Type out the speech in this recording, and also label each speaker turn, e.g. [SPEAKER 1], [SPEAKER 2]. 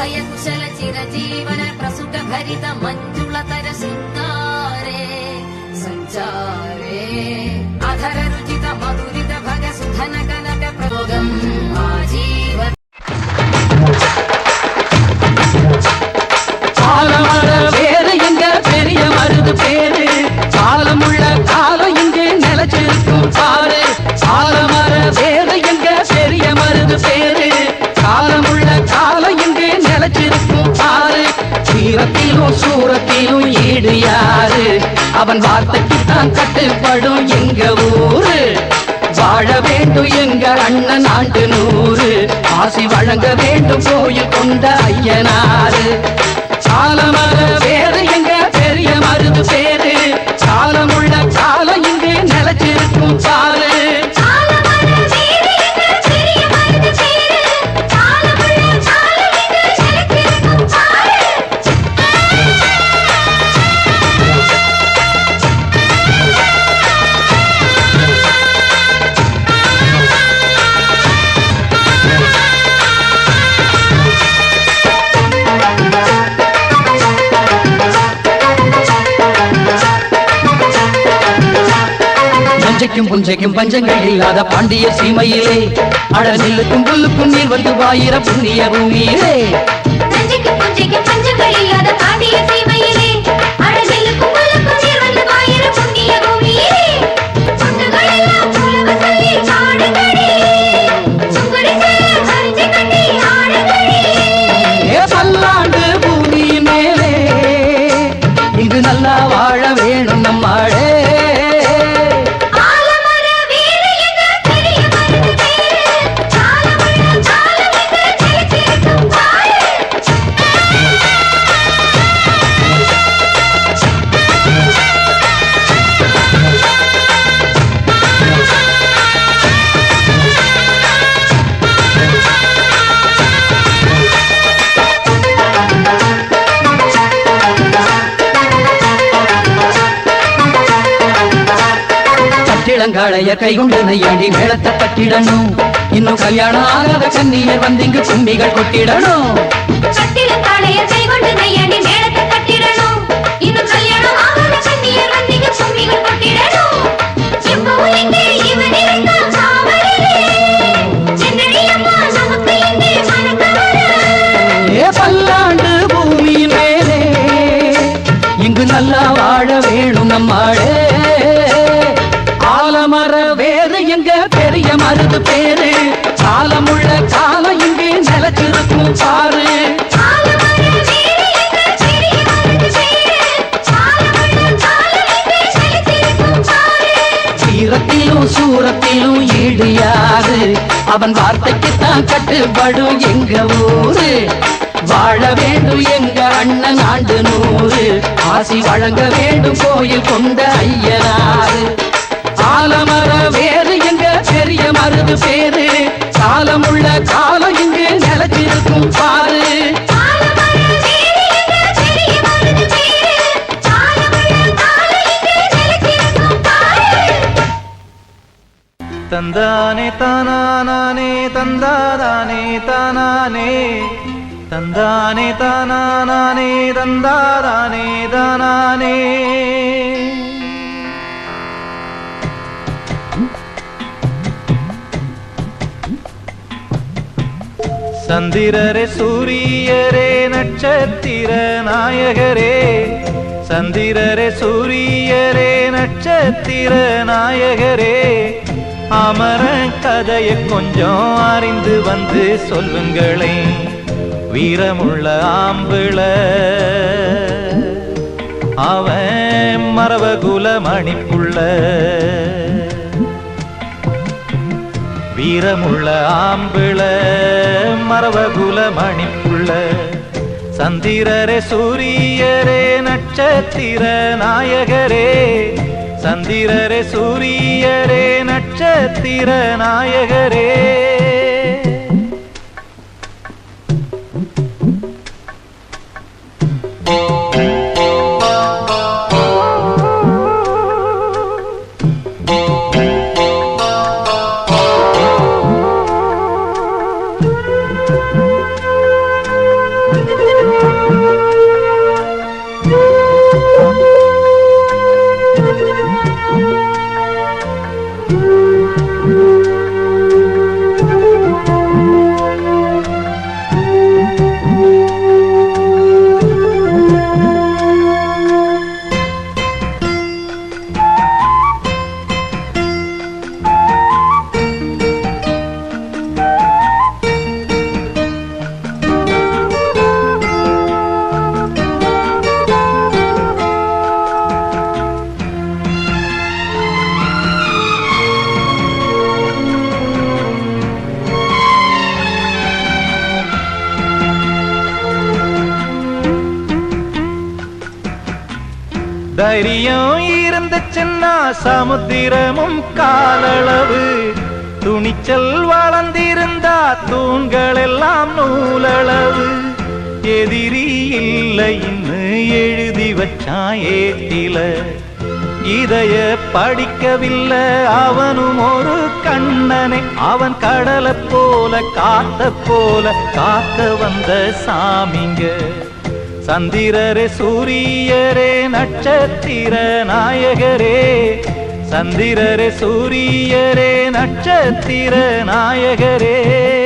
[SPEAKER 1] भयक्षल चिरजीवन प्रसुत भरित मञ्जुलतर शृङ्गारे सञ्चारे अधर रुचित मधुरित भग सुधन कनक प्रभोगम् சூரத்திலும் ஈடு யாரு? அவன் வார்த்தைக்கு தான் கட்டுப்படும் எங்க ஊரு. வாழ வேண்டும் எங்க அண்ணன் ஆண்டு நூறு. ஆசி வழங்க வேண்டும் கோயில் கொண்ட ஐயனாறு சாலமர வேண்டும் நஞ்சைக்கும் புஞ்சைக்கும் பஞ்சங்கள் இல்லாத பாண்டிய சீமையிலே. அட நெல்லுக்கும் புல்லுக்கும் நீர் வந்து வாயிர புண்ணிய பூமியிலே. பல்லாண்டு பூமியின் மேலே. இது நல்லா வாழ வேணும் நம்மாளே இளங்காளைய கைகுண்டனை நையாடி மேளத்தை கட்டிடணும். இன்னும் கல்யாணம் ஆகாத கன்னியர் வந்து இங்கு கும்பிகள் கொட்டிடணும்.
[SPEAKER 2] இன்னும் கல்யாணம் ஆகாத கண்ணியர் வந்து இங்கு
[SPEAKER 1] கும்பிகள் கொட்டிடணும். பெரிய பேரு. சாலமுள்ள காலம் இங்கே நிலச்சிருக்கும் பாரு சீரத்திலும் சூரத்திலும் ஈடு அவன் வார்த்தைக்கு தான் கட்டுப்படும் எங்க ஊரு. வாழ வேண்டும் எங்க அண்ணன் ஆண்டு நூறு. ஆசி வழங்க வேண்டும் கோயில் கொண்ட ஐயனாறு. ஆலமர வேறு எங்க பெரிய மருது பேரு. உள்ள காலம் இங்கு நிலச்சிருக்கும் பாரு.
[SPEAKER 3] தந்தானே தானானே தந்தாதானே தானானே. தந்தானே தானானே தந்தாதானே தானானே. சந்திரரே சூரியரே நட்சத்திர நாயகரே. சந்திரரே சூரியரே நட்சத்திர நாயகரே. அமர கதையை கொஞ்சம் அறிந்து வந்து சொல்லுங்களே வீரமுள்ள ஆம்பிள அவன் மரபகுல மணிப்புள்ள நிறமுள்ள ஆம்பிள மரவகுல மணிப்புள்ள சந்திரரே சூரியரே நட்சத்திர நாயகரே. சந்திரரே சூரியரே நட்சத்திர நாயகரே. Thank you. தைரியம் இருந்துச்சுன்னா சமுத்திரமும் காலளவு. துணிச்சல் வளர்ந்திருந்தா தூண்கள் எல்லாம் நூலளவு. எதிரி இல்லைன்னு எழுதி வச்சான் ஏட்டில இதய படிக்கவில்லை அவனும் ஒரு கண்ணனை. அவன் கடலை போல காத்த போல காக்க வந்த சாமிங்க. சந்திரரே சூரியரே நட்சத்திர நாயகரே. சந்திரரே சூரியரே நட்சத்திர நாயகரே.